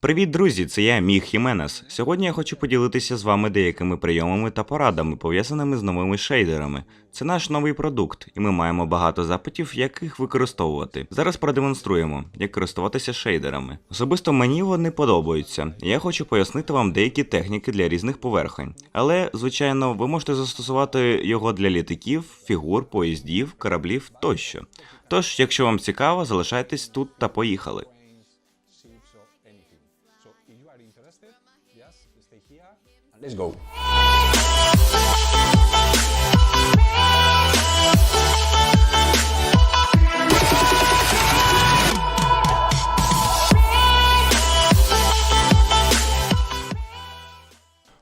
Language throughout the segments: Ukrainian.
Привіт, друзі! Це я Міг Хіменес. Сьогодні я хочу поділитися з вами деякими прийомами та порадами, пов'язаними з новими шейдерами. Це наш новий продукт, і ми маємо багато запитів, як їх використовувати. Зараз продемонструємо, як користуватися шейдерами. Особисто мені вони подобаються. Я хочу пояснити вам деякі техніки для різних поверхень. Але, звичайно, ви можете застосувати його для літаків, фігур, поїздів, кораблів тощо. Тож, якщо вам цікаво, залишайтесь тут та поїхали. Let's go.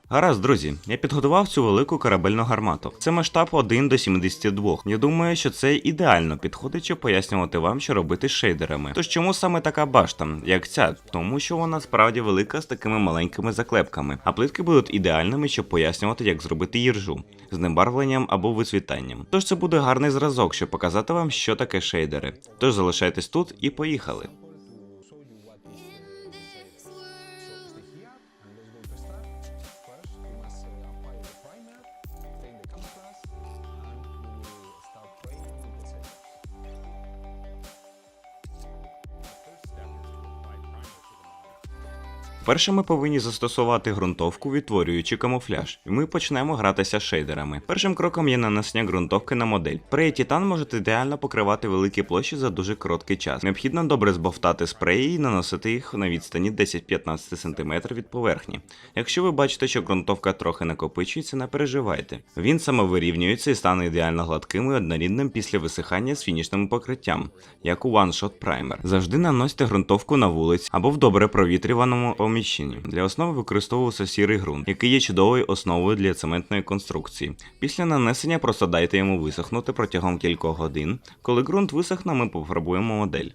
Гаразд, друзі, я підготував цю велику корабельну гармату. Це масштаб 1 до 72. Я думаю, що це ідеально підходить, щоб пояснювати вам, що робити з шейдерами. Тож чому саме така башта, як ця? Тому що вона справді велика з такими маленькими заклепками, а плитки будуть ідеальними, щоб пояснювати, як зробити їржу з небарвленням або висвітанням. Тож це буде гарний зразок, щоб показати вам, що таке шейдери. Тож залишайтесь тут і поїхали. Перше ми повинні застосувати ґрунтовку, відтворюючи камуфляж, і ми почнемо гратися шейдерами. Першим кроком є нанесення ґрунтовки на модель. Спреї Титан можуть ідеально покривати великі площі за дуже короткий час. Необхідно добре збовтати спреї і наносити їх на відстані 10-15 см від поверхні. Якщо ви бачите, що ґрунтовка трохи накопичується, не переживайте. Він самовирівнюється і стане ідеально гладким і однорідним після висихання з фінішним покриттям, як у One Shot Primer. Завжди наносьте ґрунтовку на вулиць або в добре провітрюваному поміщенні. Для основи використовувався сірий ґрунт, який є чудовою основою для цементної конструкції. Після нанесення просто дайте йому висохнути протягом кількох годин. Коли ґрунт висохне, ми пофарбуємо модель.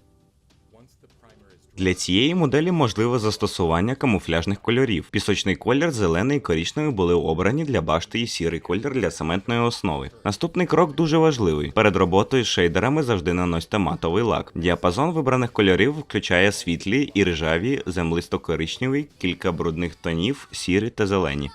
Для цієї моделі можливе застосування камуфляжних кольорів. Пісочний колір, зелений і коричневий були обрані для башти і сірий колір для цементної основи. Наступний крок дуже важливий. Перед роботою з шейдерами завжди наносьте матовий лак. Діапазон вибраних кольорів включає світлі і ржаві, землисто-коричневий, кілька брудних тонів, сірі та зелені.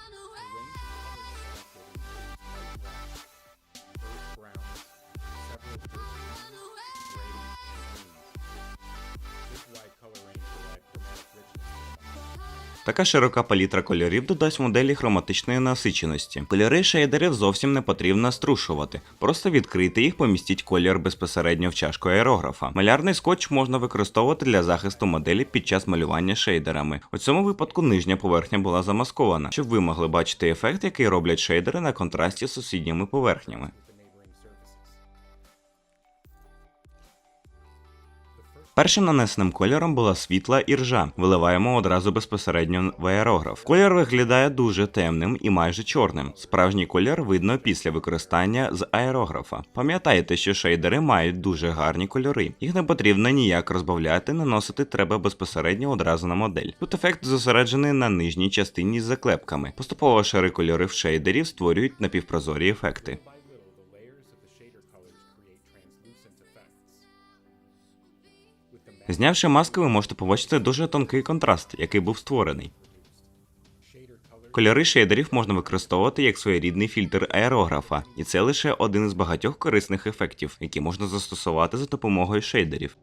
Така широка палітра кольорів додасть моделі хроматичної насиченості. Кольори шейдерів зовсім не потрібно струшувати. Просто відкрийте їх, помістіть колір безпосередньо в чашку аерографа. Малярний скотч можна використовувати для захисту моделі під час малювання шейдерами. У цьому випадку нижня поверхня була замаскована, щоб ви могли бачити ефект, який роблять шейдери на контрасті з сусідніми поверхнями. Першим нанесеним кольором була світла іржа. Виливаємо одразу безпосередньо в аерограф. Колір виглядає дуже темним і майже чорним. Справжній колір видно після використання з аерографа. Пам'ятайте, що шейдери мають дуже гарні кольори. Їх не потрібно ніяк розбавляти, наносити треба безпосередньо одразу на модель. Тут ефект зосереджений на нижній частині з заклепками. Поступово шари кольорів шейдерів створюють напівпрозорі ефекти. Знявши маски, ви можете побачити дуже тонкий контраст, який був створений. Кольори шейдерів можна використовувати як своєрідний фільтр аерографа, і це лише один із багатьох корисних ефектів, які можна застосувати за допомогою шейдерів.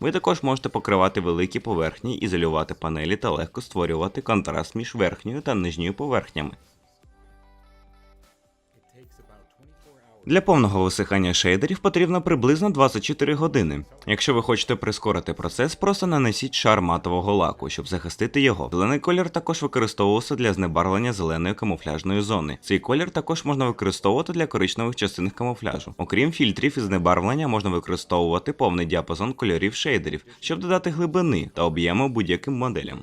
Ви також можете покривати великі поверхні, ізолювати панелі та легко створювати контраст між верхньою та нижньою поверхнями. Для повного висихання шейдерів потрібно приблизно 24 години. Якщо ви хочете прискорити процес, просто нанесіть шар матового лаку, щоб захистити його. Зелений колір також використовувався для знебарвлення зеленої камуфляжної зони. Цей колір також можна використовувати для коричневих частин камуфляжу. Окрім фільтрів і знебарвлення, можна використовувати повний діапазон кольорів шейдерів, щоб додати глибини та об'єму будь-яким моделям.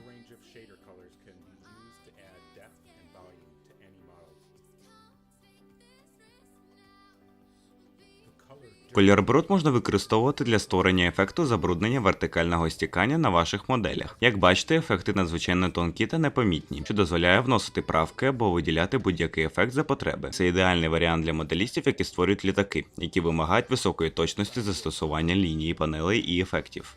Колір бруд можна використовувати для створення ефекту забруднення вертикального стікання на ваших моделях. Як бачите, ефекти надзвичайно тонкі та непомітні, що дозволяє вносити правки або виділяти будь-який ефект за потреби. Це ідеальний варіант для моделістів, які створюють літаки, які вимагають високої точності застосування лінії, панелей і ефектів.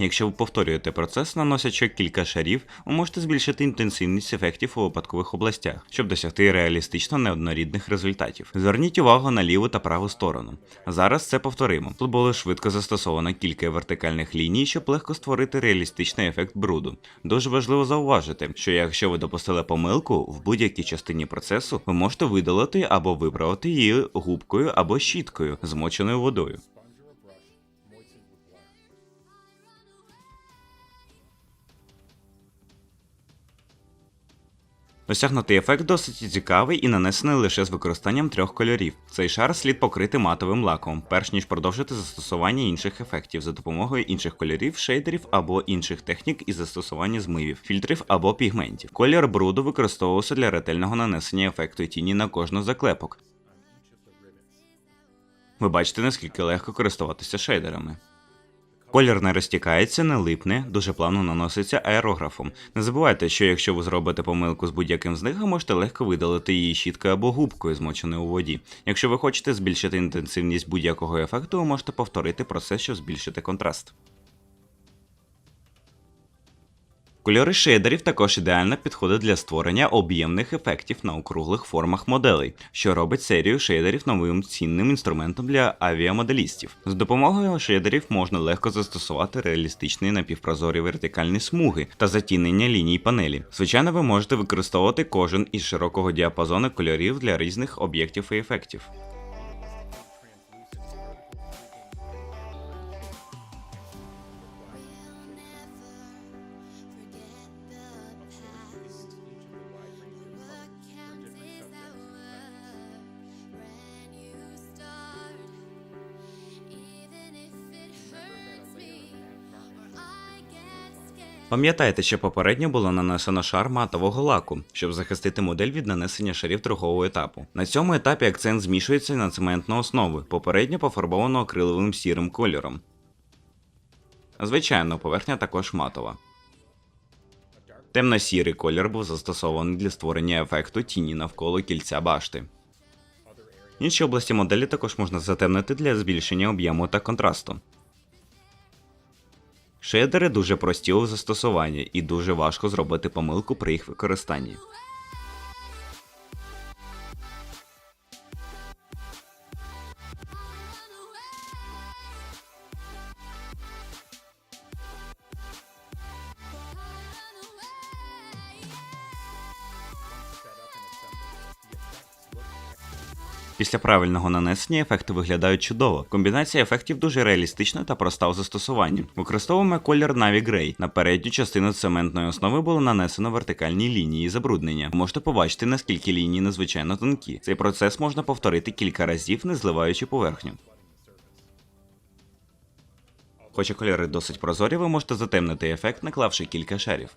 Якщо ви повторюєте процес, наносячи кілька шарів, ви можете збільшити інтенсивність ефектів у випадкових областях, щоб досягти реалістично неоднорідних результатів. Зверніть увагу на ліву та праву сторону. Зараз це повторимо. Тут було швидко застосовано кілька вертикальних ліній, щоб легко створити реалістичний ефект бруду. Дуже важливо зауважити, що якщо ви допустили помилку в будь-якій частині процесу, ви можете видалити або виправити її губкою або щіткою, змоченою водою. Досягнутий ефект досить цікавий і нанесений лише з використанням трьох кольорів. Цей шар слід покрити матовим лаком, перш ніж продовжити застосування інших ефектів за допомогою інших кольорів, шейдерів або інших технік із застосування змивів, фільтрів або пігментів. Колір бруду використовувався для ретельного нанесення ефекту тіні на кожну заклепок. Ви бачите, наскільки легко користуватися шейдерами. Колір не розтікається, не липне, дуже плавно наноситься аерографом. Не забувайте, що якщо ви зробите помилку з будь-яким з них, можете легко видалити її щіткою або губкою, змоченою у воді. Якщо ви хочете збільшити інтенсивність будь-якого ефекту, ви можете повторити процес, щоб збільшити контраст. Кольори шейдерів також ідеально підходять для створення об'ємних ефектів на округлих формах моделей, що робить серію шейдерів новим цінним інструментом для авіамоделістів. З допомогою шейдерів можна легко застосувати реалістичні напівпрозорі вертикальні смуги та затінення ліній панелі. Звичайно, ви можете використовувати кожен із широкого діапазону кольорів для різних об'єктів і ефектів. Пам'ятайте, що попередньо було нанесено шар матового лаку, щоб захистити модель від нанесення шарів другого етапу. На цьому етапі акцент змішується на цементну основу, попередньо пофарбовано акриловим сірим кольором. Звичайно, поверхня також матова. Темно-сірий колір був застосований для створення ефекту тіні навколо кільця башти. Інші області моделі також можна затемнити для збільшення об'єму та контрасту. Шейдери дуже прості у застосуванні і дуже важко зробити помилку при їх використанні. Після правильного нанесення ефекти виглядають чудово. Комбінація ефектів дуже реалістична та проста у застосуванні. Використовуємо колір Navy Grey. На передню частину цементної основи було нанесено вертикальні лінії забруднення. Можете побачити, наскільки лінії надзвичайно тонкі. Цей процес можна повторити кілька разів, не зливаючи поверхню. Хоча кольори досить прозорі, ви можете затемнити ефект, наклавши кілька шарів.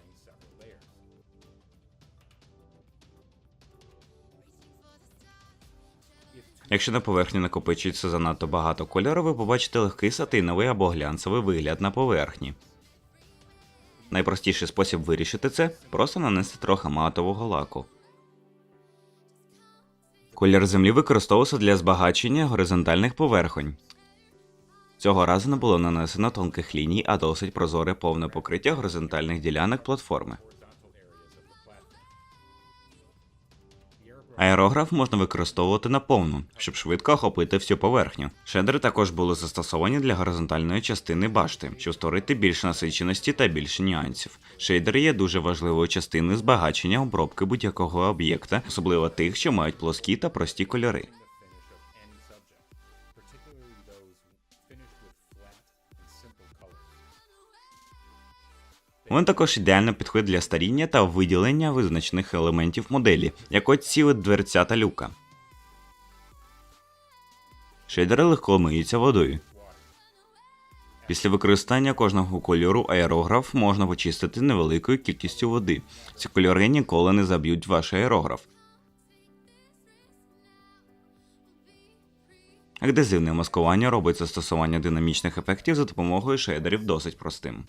Якщо на поверхні накопичується занадто багато кольору, ви побачите легкий сатиновий або глянцевий вигляд на поверхні. Найпростіший спосіб вирішити це просто нанести трохи матового лаку. Колір землі використовувався для збагачення горизонтальних поверхонь. Цього разу не було нанесено тонких ліній, а досить прозоре повне покриття горизонтальних ділянок платформи. Аерограф можна використовувати наповну, щоб швидко охопити всю поверхню. Шедери також були застосовані для горизонтальної частини башти, щоб створити більше насиченості та більше нюансів. Шейдери є дуже важливою частиною збагачення обробки будь-якого об'єкта, особливо тих, що мають плоскі та прості кольори. Вони також ідеально підходять для старіння та виділення визначених елементів моделі, як от ці дверця та люка. Шейдери легко миються водою. Після використання кожного кольору аерограф можна почистити невеликою кількістю води. Ці кольори ніколи не заб'ють ваш аерограф. Адезивне маскування робить застосування динамічних ефектів за допомогою шейдерів досить простим.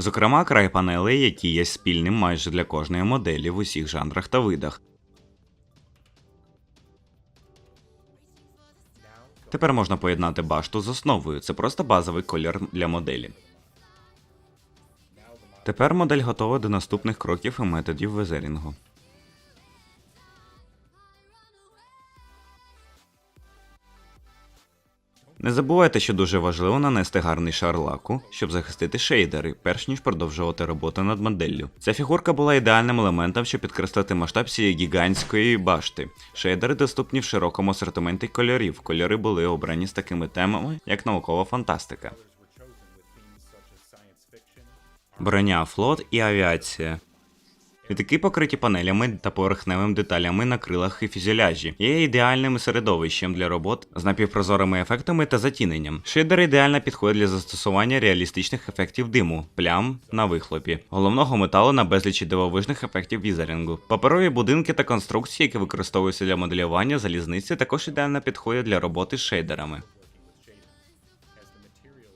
Зокрема, край панелей, які є спільним майже для кожної моделі в усіх жанрах та видах. Тепер можна поєднати башту з основою. Це просто базовий колір для моделі. Тепер модель готова до наступних кроків і методів везерінгу. Не забувайте, що дуже важливо нанести гарний шар лаку, щоб захистити шейдери, перш ніж продовжувати роботу над моделлю. Ця фігурка була ідеальним елементом, щоб підкреслити масштаб цієї гігантської башти. Шейдери доступні в широкому асортименті кольорів. Кольори були обрані з такими темами, як наукова фантастика. Броня, флот і авіація. Літаки покриті панелями та поверхневими деталями на крилах і фюзеляжі, є ідеальним середовищем для робот з напівпрозорими ефектами та затіненням. Шейдери ідеально підходять для застосування реалістичних ефектів диму, плям на вихлопі, головного металу на безлічі дивовижних ефектів візерінгу. Паперові будинки та конструкції, які використовуються для моделювання залізниці, також ідеально підходять для роботи з шейдерами.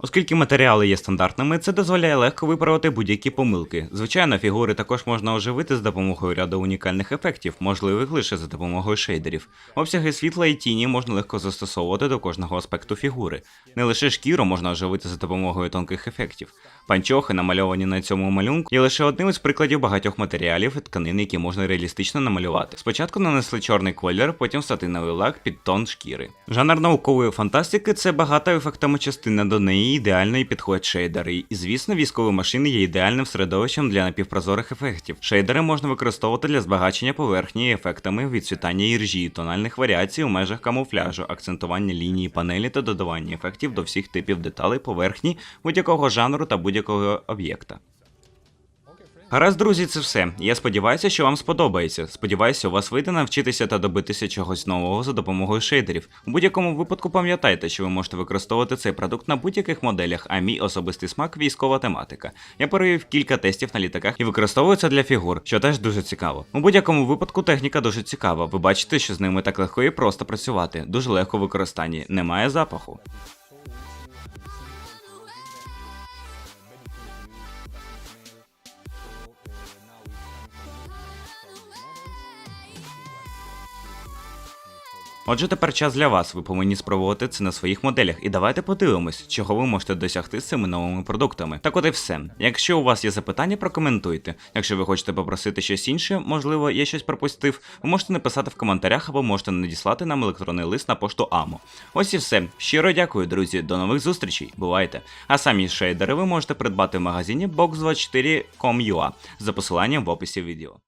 Оскільки матеріали є стандартними, це дозволяє легко виправити будь-які помилки. Звичайно, фігури також можна оживити з допомогою ряду унікальних ефектів, можливих лише за допомогою шейдерів. Обсяги світла і тіні можна легко застосовувати до кожного аспекту фігури. Не лише шкіру можна оживити за допомогою тонких ефектів. Панчохи, намальовані на цьому малюнку, є лише одним із прикладів багатьох матеріалів і тканин, які можна реалістично намалювати. Спочатку нанесли чорний колір, потім сатиновий лак під тон шкіри. Жанр наукової фантастики це багата ефектами частина до неї ідеально і підходять шейдери. І звісно, військові машини є ідеальним середовищем для напівпрозорих ефектів. Шейдери можна використовувати для збагачення поверхні ефектами відцвітання іржі, тональних варіацій у межах камуфляжу, акцентування лінії панелі та додавання ефектів до всіх типів деталей поверхні будь-якого жанру та будь-якого об'єкта. Гаразд, друзі, це все. Я сподіваюся, що вам сподобається. Сподіваюся, у вас вийде навчитися та добитися чогось нового за допомогою шейдерів. У будь-якому випадку пам'ятайте, що ви можете використовувати цей продукт на будь-яких моделях, а мій особистий смак військова тематика. Я перевів кілька тестів на літаках і використовую це для фігур, що теж дуже цікаво. У будь-якому випадку техніка дуже цікава. Ви бачите, що з ними так легко і просто працювати. Дуже легко в використанні, немає запаху. Отже, тепер час для вас. Ви повинні спробувати це на своїх моделях. І давайте подивимось, чого ви можете досягти з цими новими продуктами. Так от і все. Якщо у вас є запитання, прокоментуйте. Якщо ви хочете попросити щось інше, можливо, я щось пропустив, ви можете написати в коментарях або можете надіслати нам електронний лист на пошту АМО. Ось і все. Щиро дякую, друзі. До нових зустрічей. Бувайте. А самі шейдери ви можете придбати в магазині box24.com.ua за посиланням в описі відео.